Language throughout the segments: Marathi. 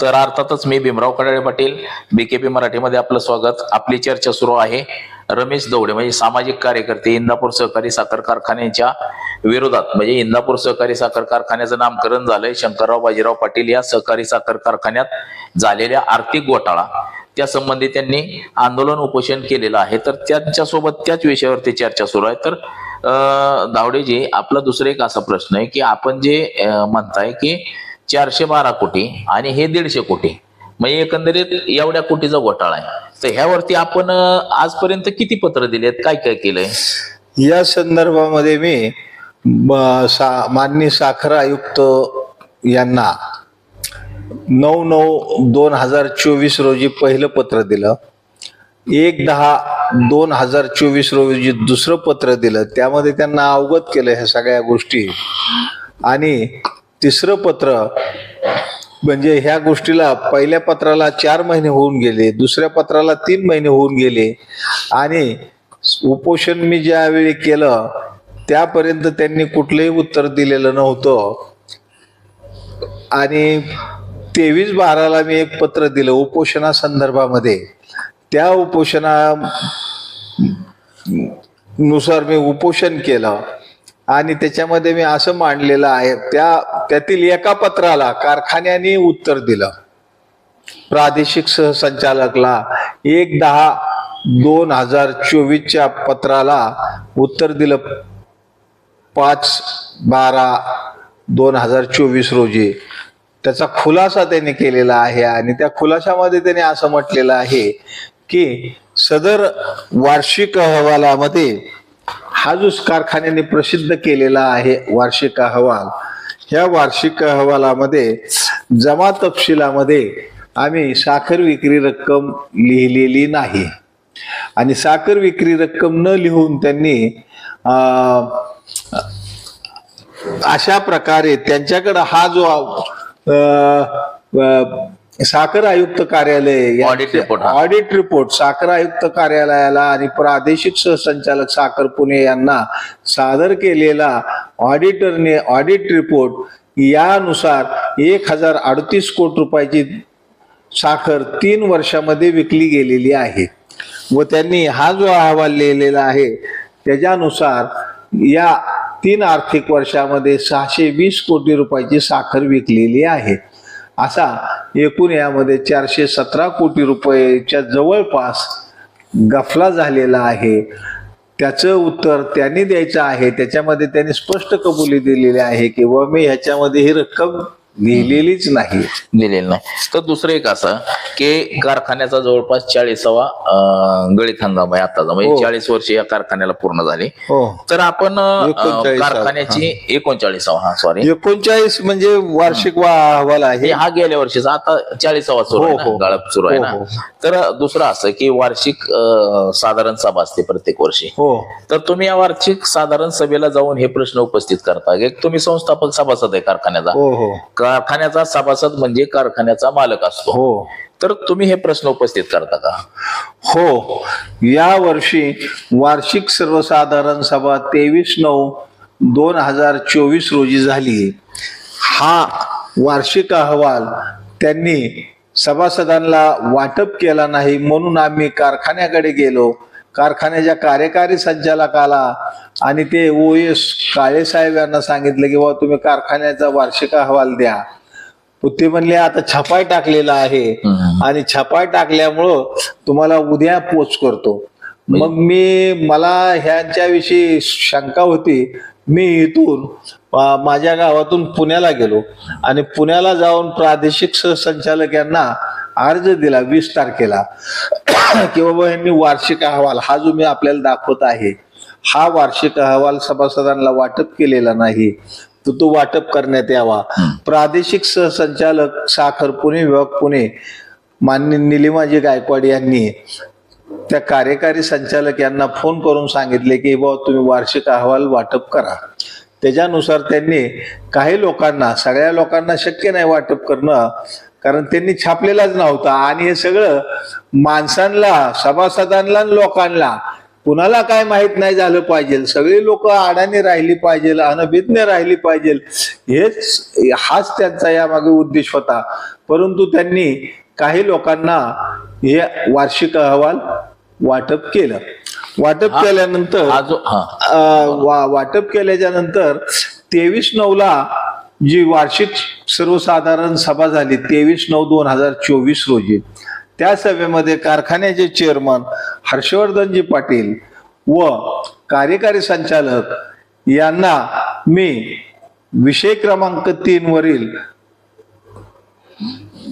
तर अर्थातच मी Bhimrao Kadale Patil B K P मराठीमध्ये आपलं स्वागत. आपली चर्चा सुरू आहे रमेश दौडे म्हणजे सामाजिक कार्यकर्ते इंदापूर सहकारी साखर कारखान्याच्या विरोधात. म्हणजे इंदापूर सहकारी साखर कारखान्याचं नामकरण झालंय. शंकरराव बाजीराव पाटील या सहकारी साखर कारखान्यात झालेल्या आर्थिक घोटाळा. त्या संबंधी त्यांनी आंदोलन उपोषण केलेलं आहे. तर त्यांच्यासोबत त्याच विषयावरती चर्चा सुरू आहे. तर अं, धावडेजी आपला दुसरा एक असा प्रश्न आहे की आपण जे म्हणताय की चारशे बारा कोटी आणि हे दीडशे कोटी. म्हणजे एकंदरीत एवढ्या कोटीचा घोटाळा आहे. तर ह्यावरती आपण आजपर्यंत किती पत्र दिलेत काय काय केलंय? या संदर्भामध्ये मी सा माननीय साखर आयुक्त यांना नऊ नऊ दोन हजार चोवीस रोजी पहिलं पत्र दिलं. एक दहा दोन हजार चोवीस रोजी दुसरं पत्र दिलं. त्यामध्ये त्यांना अवगत केलं ह्या सगळ्या गोष्टी. आणि तिसरं पत्र म्हणजे ह्या गोष्टीला पहिल्या पत्राला चार महिने होऊन गेले दुसऱ्या पत्राला तीन महिने होऊन गेले. आणि उपोषण मी ज्यावेळी केलं त्यापर्यंत त्यांनी कुठलंही उत्तर दिलेलं नव्हतं. आणि तेवीस बाराला मी एक पत्र दिलं उपोषणा संदर्भामध्ये. त्या उपोषणा नुसार मी उपोषण केलं. आणि त्याच्यामध्ये मी असं मांडलेलं आहे त्या त्यातील एका पत्राला कारखान्याने उत्तर दिलं. प्रादेशिक सहसंचालकला एक दहा दोन हजार चोवीसच्या पत्राला उत्तर दिलं. पाच बारा दोन हजार चोवीस रोजी. त्याचा खुलासा त्याने केलेला आहे आणि त्या खुलाशामध्ये त्याने असं म्हटलेलं आहे की सदर वार्षिक अहवालामध्ये हा जो कारखान्याने प्रसिद्ध केलेला आहे वार्षिक अहवाल ह्या वार्षिक अहवालामध्ये जमा तपशिलामध्ये आम्ही साखर विक्री रक्कम लिहिलेली नाही. आणि साखर विक्री रक्कम न लिहून त्यांनी अशा प्रकारे त्यांच्याकडं हा जो साखर आयुक्त कार्यालय report हा. ऑडिट रिपोर्ट साखर आयुक्त कार्यालयाला आणि प्रादेशिक सहसंचालक साखर पुणे यांना सादर केलेला ऑडिटरने ऑडिट रिपोर्ट यानुसार एक हजार अडतीस कोटी रुपयाची साखर तीन वर्षामध्ये विकली गेलेली आहे. व त्यांनी हा जो अहवाल लिहिलेला आहे त्याच्यानुसार या तीन आर्थिक वर्षामध्ये सहाशे वीस कोटी रुपयाची साखर विकलेली आहे. असा एकूण यामध्ये चारशे सतरा कोटी रुपयेच्या जवळपास गफला झालेला आहे. त्याचं उत्तर त्यांनी द्यायचं आहे. त्याच्यामध्ये त्यांनी स्पष्ट कबुली दिलेली आहे की व मी ह्याच्यामध्ये ही रक्कम लिहिलेलीच नाही. दिलेलं नाही. तर दुसरं एक असं की कारखान्याचा जवळपास चाळीसावा गळीत हंगाम आहे आताचा. म्हणजे हो. चाळीस वर्ष या कारखान्याला पूर्ण झाली. हो. तर आपण अं, 39 कारखान्याची एकोणचाळीसावा हा सॉरी एकोणचाळीस म्हणजे वार्षिक अहवाल आहे. हा गेल्या वर्षीचा आता चाळीसावा सुरू हो. गाळप सुरू आहे ना. तर दुसरं असं की वार्षिक साधारण सभा असते प्रत्येक वर्षी. हो. तर तुम्ही या वार्षिक साधारण सभेला जाऊन हे प्रश्न उपस्थित करता. एक तुम्ही संस्थापक सभासद आहे कारखान्याचा. कारखान्याचा सभासद म्हणजे कारखान्याचा मालक असतो. हो. तर तुम्ही हे प्रश्न उपस्थित करता का? हो. या वर्षी वार्षिक सर्वसाधारण सभा तेवीस नऊ दोन हजार चोवीस रोजी झाली. हा वार्षिक अहवाल त्यांनी सभासदांना वाटप केला नाही म्हणून आम्ही कारखान्याकडे गेलो. कारखान्याच्या कार्यकारी संचालकाला आणि ते ओ एस काळेसाहेब यांना सांगितलं की बाबा तुम्ही कारखान्याचा वार्षिक अहवाल द्या. ते म्हणले आता छपाई टाकलेला आहे. आणि छपाई टाकल्यामुळं तुम्हाला उद्या पोच करतो. मग मी मला ह्यांच्याविषयी शंका होती. मी इथून माझ्या गावातून पुण्याला गेलो. आणि पुण्याला जाऊन प्रादेशिक सहसंचालक यांना अर्ज दिला वीस तारखेला. की बाबा यांनी वार्षिक अहवाल हा जो मी आपल्याला दाखवत आहे हा वार्षिक अहवाल सभासदांना वाटप केलेला नाही तर तो वाटप करण्यात यावा. प्रादेशिक सहसंचालक साखर पुणे विभाग पुणे मान्य निलिमाजी गायकवाड यांनी त्या कार्यकारी संचालक यांना फोन करून सांगितले की बाबा तुम्ही वार्षिक अहवाल वाटप करा. त्याच्यानुसार त्यांनी काही लोकांना सगळ्या लोकांना शक्य नाही वाटप करणं कारण त्यांनी छापलेलाच नव्हता. आणि हे सगळं माणसांना सभासदांना लोकांना कुणाला काय माहीत नाही झालं पाहिजे. सगळी लोक अडाणी राहिली पाहिजे अनभिज्ञ राहिली पाहिजे. हेच हाच त्यांचा यामागे उद्देश होता. परंतु त्यांनी काही लोकांना हे वार्षिक अहवाल वाटप केलं. वाटप केल्यानंतर वाटप केल्याच्यानंतर तेवीस नऊला जी वार्षिक सर्वसाधारण सभा झाली तेवीस नऊ दोन हजार चोवीस रोजी त्या सभेमध्ये कारखान्याचे चेअरमन हर्षवर्धनजी पाटील व कार्यकारी संचालक यांना मी विषय क्रमांक तीन वरील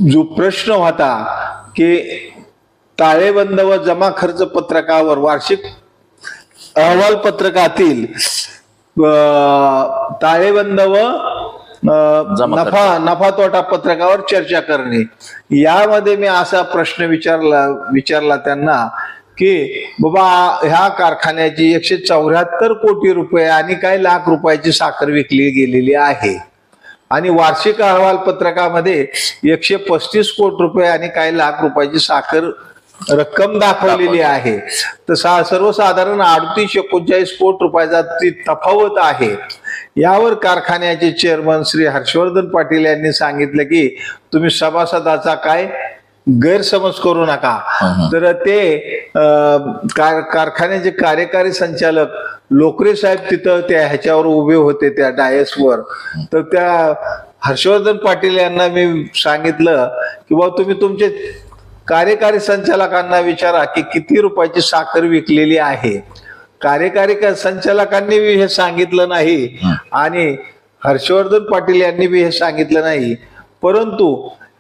जो प्रश्न होता की ताळेबंद व जमा खर्च पत्रकावर वार्षिक अहवाल पत्रकातील ताळेबंद व नफा नफा तोटा पत्रकावर चर्चा करणे. यामध्ये मी असा प्रश्न विचारला विचारला त्यांना की बाबा ह्या कारखान्याची एकशे चौऱ्याहत्तर कोटी रुपये आणि काही लाख रुपयाची साखर विकली गेलेली आहे. आणि वार्षिक अहवाल पत्रकामध्ये एकशे पस्तीस कोटी रुपये आणि काही लाख रुपयाची साखर रक्कम दाखवलेली आहे. तर सर्वसाधारण अडतीस एकोणचाळीस कोटी रुपयाचा ती तफावत आहे. यावर कारखान्याचे चेअरमन श्री हर्षवर्धन पाटील यांनी सांगितलं की तुम्ही सभासदाचा काय गैरसमज करू नका. तर ते कार कारखान्याचे कार्यकारी संचालक लोकरे साहेब तिथं त्या ह्याच्यावर उभे होते त्या डायसवर. तर त्या हर्षवर्धन पाटील यांना मी सांगितलं की बाबा तुम्ही तुमचे कार्यकारी संचालकांना विचारा की किती रुपयाची साखर विकलेली आहे. कार्यकारी क- संचालकांनी बी हे सांगितलं नाही. आणि हर्षवर्धन पाटील यांनी बी हे सांगितलं नाही. परंतु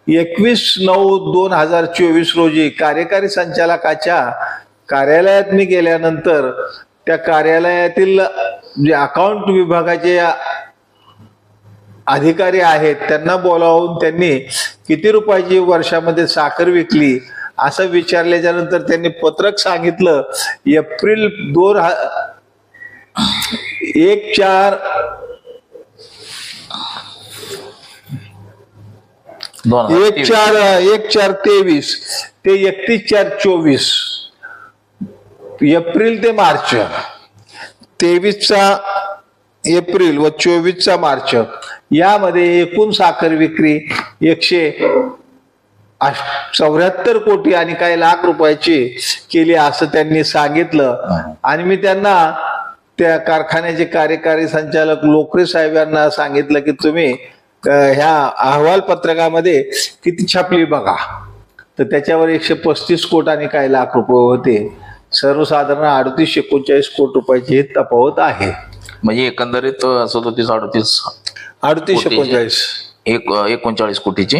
एकवीस नऊ दोन हजार चोवीस रोजी कार्यकारी संचालकाच्या कार्यालयात मी गेल्यानंतर त्या कार्यालयातील जे अकाउंट विभागाचे अधिकारी आहेत त्यांना बोलावून त्यांनी किती रुपयाची वर्षामध्ये साखर विकली असं विचारल्याच्या नंतर त्यांनी पत्रक सांगितलं एप्रिल दोन एक चार एक. चार एक चार तेवीस ते एकतीस चार चोवीस एप्रिल ते मार्च तेवीसचा एप्रिल व चोवीसचा मार्च यामध्ये एकूण साखर विक्री एकशे चौऱ्याहत्तर कोटी आणि काही लाख रुपयाची केली असं त्यांनी सांगितलं. आणि मी त्यांना त्या कारखान्याचे कार्यकारी संचालक लोकरे साहेब यांना सांगितलं की तुम्ही ह्या अहवाल पत्रकामध्ये किती छापली बघा. तर त्याच्यावर एकशे पस्तीस कोट आणि काही लाख रुपये होते. सर्वसाधारण अडतीस एकोणचाळीस कोटी रुपयाची हे तफावत आहे. म्हणजे एकंदरीत सदोतीस अडतीस अडतीस. एकोणचाळीस. एक एकोणचाळीस कोटीची.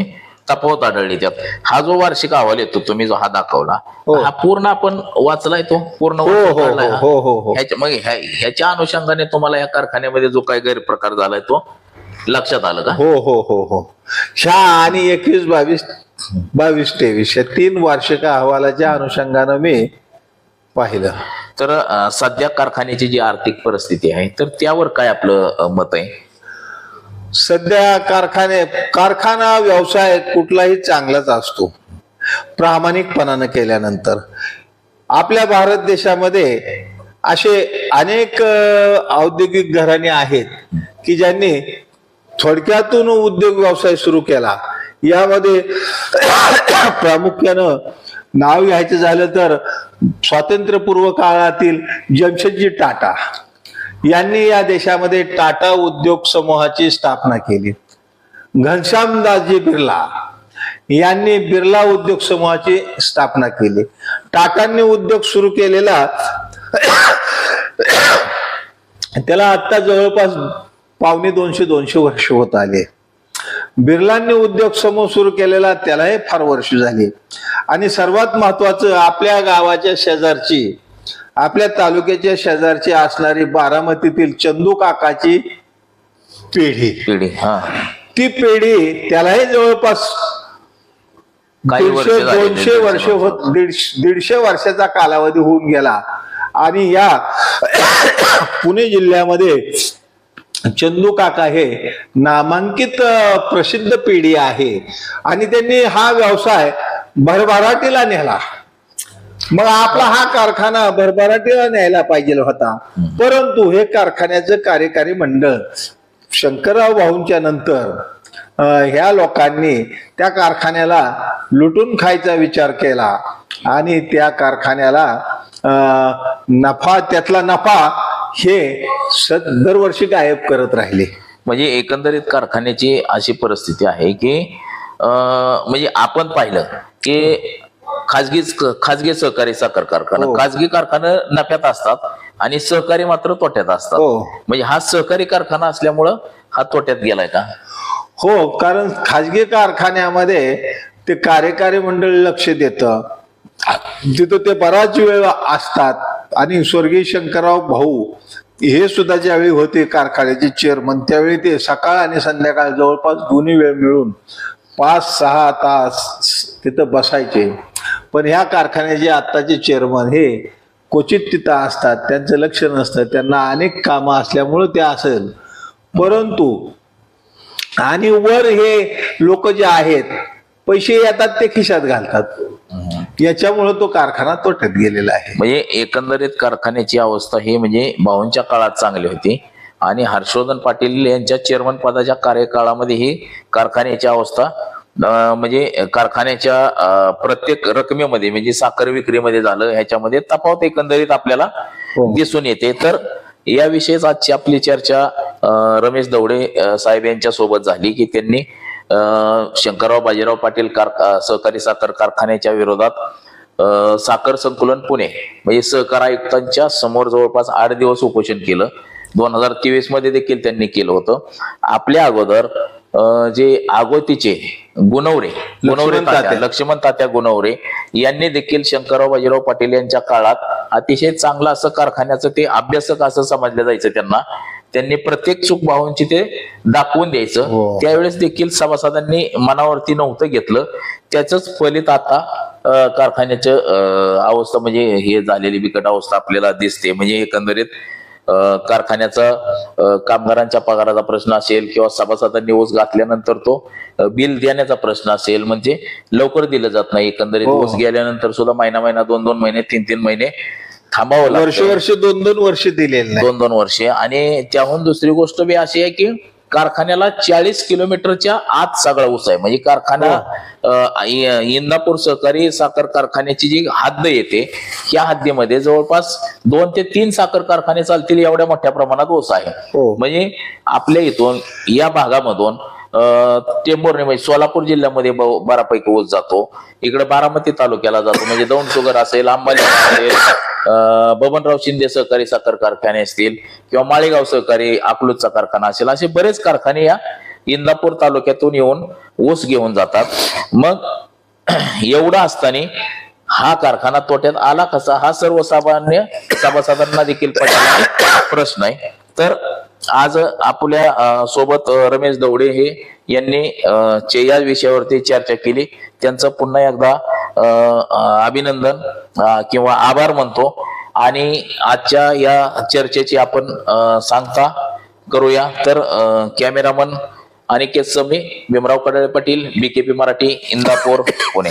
तफावत आढळली त्यात. हा जो वार्षिक अहवाल येतो तुम्ही जो हा दाखवला हो. हा पूर्ण आपण वाचलाय तो? पूर्ण हो हो मग ह्या- ह्याच्या अनुषंगाने तुम्हाला या कारखान्यामध्ये जो काही गैरप्रकार झालाय तो लक्षात आलं का? हो हो हो हो. ह्या आणि एकवीस बावीस बावीस तेवीस या तीन वार्षिक अहवालाच्या अनुषंगानं मी पाहिलं. तर सध्या कारखान्याची जी आर्थिक परिस्थिती आहे तर त्यावर काय आपलं मत आहे? सध्या कारखाने कारखाना व्यवसाय कुठलाही चांगलाच असतो. प्रामाणिकपणानं केल्यानंतर. आपल्या भारत देशामध्ये असे अनेक औद्योगिक घराणे आहेत की ज्यांनी थोडक्यातून उद्योग व्यवसाय सुरू केला. यामध्ये प्रामुख्यानं नाव घ्यायचं झालं तर स्वातंत्र्यपूर्व काळातील जमशेदजी टाटा. यांनी या देशामध्ये टाटा उद्योग समूहाची स्थापना केली. घनश्यामदासजी बिर्ला यांनी बिर्ला उद्योग समूहाची स्थापना केली. टाटांनी उद्योग सुरू केलेला त्याला आता जवळपास पावणे दोनशे दोनशे वर्ष होत आले. बिर्लांनी उद्योग समूह सुरू केलेला त्यालाही फार वर्ष झाली. आणि सर्वात महत्वाचं आपल्या गावाच्या शेजारची आपल्या तालुक्याच्या शेजारची असणारी बारामतीतील चंदू काकाची पेढी. पिढी हा. ती पेढी त्यालाही जवळपास काही वर्ष दीडशे दोनशे वर्ष. होत दीडशे दीडशे वर्षाचा कालावधी होऊन गेला. आणि या पुणे जिल्ह्यामध्ये चंदू काका हे नामांकित अ, प्रसिद्ध पिढी आहे. आणि त्यांनी हा व्यवसाय भरभराटीला नेला. मग आपला हा कारखाना भरभराटीला न्यायला पाहिजे होता. परंतु हे कारखान्याचं कार्यकारी मंडळ शंकरराव भाऊंच्या नंतर ह्या लोकांनी त्या कारखान्याला लुटून खायचा विचार केला आणि त्या कारखान्याला नफा त्यातला नफा हे दरवर्षी गायब करत राहिले. म्हणजे एकंदरीत कारखान्याची अशी परिस्थिती आहे की म्हणजे आपण पाहिलं की खाजगी खाजगी सहकारी साखर कारखाना. हो. खाजगी कारखाना नफ्यात असतात आणि सहकारी मात्र तोट्यात असतात. हो. म्हणजे हा सहकारी कारखाना असल्यामुळं हा तोट्यात गेलाय का? हो कारण खाजगी कारखान्यामध्ये ते कार्यकारी मंडळ लक्ष देतं. तिथं ते बराच वेळ असतात. आणि स्वर्गीय शंकरराव भाऊ हे सुद्धा ज्यावेळी होते कारखान्याचे चेअरमन त्यावेळी ते सकाळ आणि संध्याकाळ जवळपास दोन्ही वेळ मिळून पाच सहा तास तिथं बसायचे. पण ह्या कारखान्याचे आत्ताचे चेअरमन हे क्वचित तिथं असतात त्यांचं लक्ष नसतं त्यांना अनेक कामं असल्यामुळं ते असेल. परंतु आणि वर हे लोक जे आहेत पैसे येतात ते खिशात घालतात. याच्यामुळे तो कारखाना तोट्यात गेलेला आहे. म्हणजे एकंदरीत कारखान्याची अवस्था ही म्हणजे भाऊंच्या काळात चांगली होती आणि हर्षवर्धन पाटील यांच्या चेअरमन पदाच्या कार्यकाळामध्ये ही कारखान्याची अवस्था म्हणजे कारखान्याच्या प्रत्येक रकमेमध्ये म्हणजे साखर विक्रीमध्ये झालं ह्याच्यामध्ये तफावत एकंदरीत आपल्याला हो. दिसून येते. तर याविषयीच आजची आपली चर्चा रमेश दवडे साहेब यांच्या सोबत झाली की त्यांनी अं, शंकरराव बाजीराव पाटील कार सहकारी साखर कारखान्याच्या विरोधात साखर संकुलन पुणे म्हणजे सहकार आयुक्तांच्या समोर जवळपास आठ दिवस उपोषण केलं. दोन हजार तेवीसमध्ये देखील त्यांनी केलं होतं. आपल्या अगोदर जे आगोतीचे गुणवरे गुणवरे लक्ष्मण तात्या. लक्ष्मण तात्या गुणवरे यांनी देखील शंकरराव बाजीराव पाटील यांच्या काळात अतिशय चांगलं असं कारखान्याचं ते अभ्यासक असं समजलं जायचं त्यांना त्यांनी प्रत्येक चूक भाऊंची ते दाखवून द्यायचं हो. त्यावेळेस देखील सभासदांनी मनावरती नव्हतं घेतलं त्याच फलित आता कारखान्याचं अवस्था म्हणजे हे झालेली बिकट अवस्था आपल्याला दिसते म्हणजे एकंदरीत कारखान्याचा कामगारांच्या पगाराचा प्रश्न असेल किंवा सभासदांनी ऊस घातल्यानंतर तो बिल देण्याचा प्रश्न असेल म्हणजे लवकर दिलं जात नाही. एकंदरीत हो. ऊस गेल्यानंतर सुद्धा महिना महिना दोन दोन महिने तीन तीन महिने थांबावं वर्ष लागतं. वर्ष दोन दोन वर्ष नाही. दोन दोन वर्षे. आणि त्याहून दुसरी गोष्ट बी अशी आहे की कारखान्याला चाळीस किलोमीटरच्या आत सगळा ऊस आहे. म्हणजे कारखाना इ- इंदापूर सहकारी साखर कारखान्याची जी हद्द येते या हद्दीमध्ये जवळपास दोन ते तीन साखर कारखाने चालतील एवढ्या मोठ्या प्रमाणात ऊस आहे. हो. म्हणजे आपल्या इथून या भागामधून टेंभुर्णी म्हणजे सोलापूर जिल्ह्यामध्ये बऱ्यापैकी ऊस जातो. इकडे बारामती तालुक्याला जातो. म्हणजे दौंड शुगर असेल अंबाली असेल बबनराव शिंदे सहकारी साखर कारखाने असतील किंवा माळेगाव सहकारी अकलूजचा कारखाना असेल असे बरेच कारखाने या इंदापूर तालुक्यातून येऊन ऊस घेऊन जातात. मग एवढा असताना हा कारखाना तोट्यात आला कसा? हा सर्वसामान्य सभासदांना देखील प्रश्न आहे. तर आज आपल्यासोबत रमेश दौडे हे यांनी चे- या विषयावरती चर्चा केली. त्यांचं पुन्हा एकदा अभिनंदन किंवा आभार म्हणतो. आणि आजच्या या चर्चेची आपण सांगता करूया. तर कॅमेरामन अनिकेत समे भीमराव कडाळे पाटील बीकेपी मराठी इंदापूर पुणे.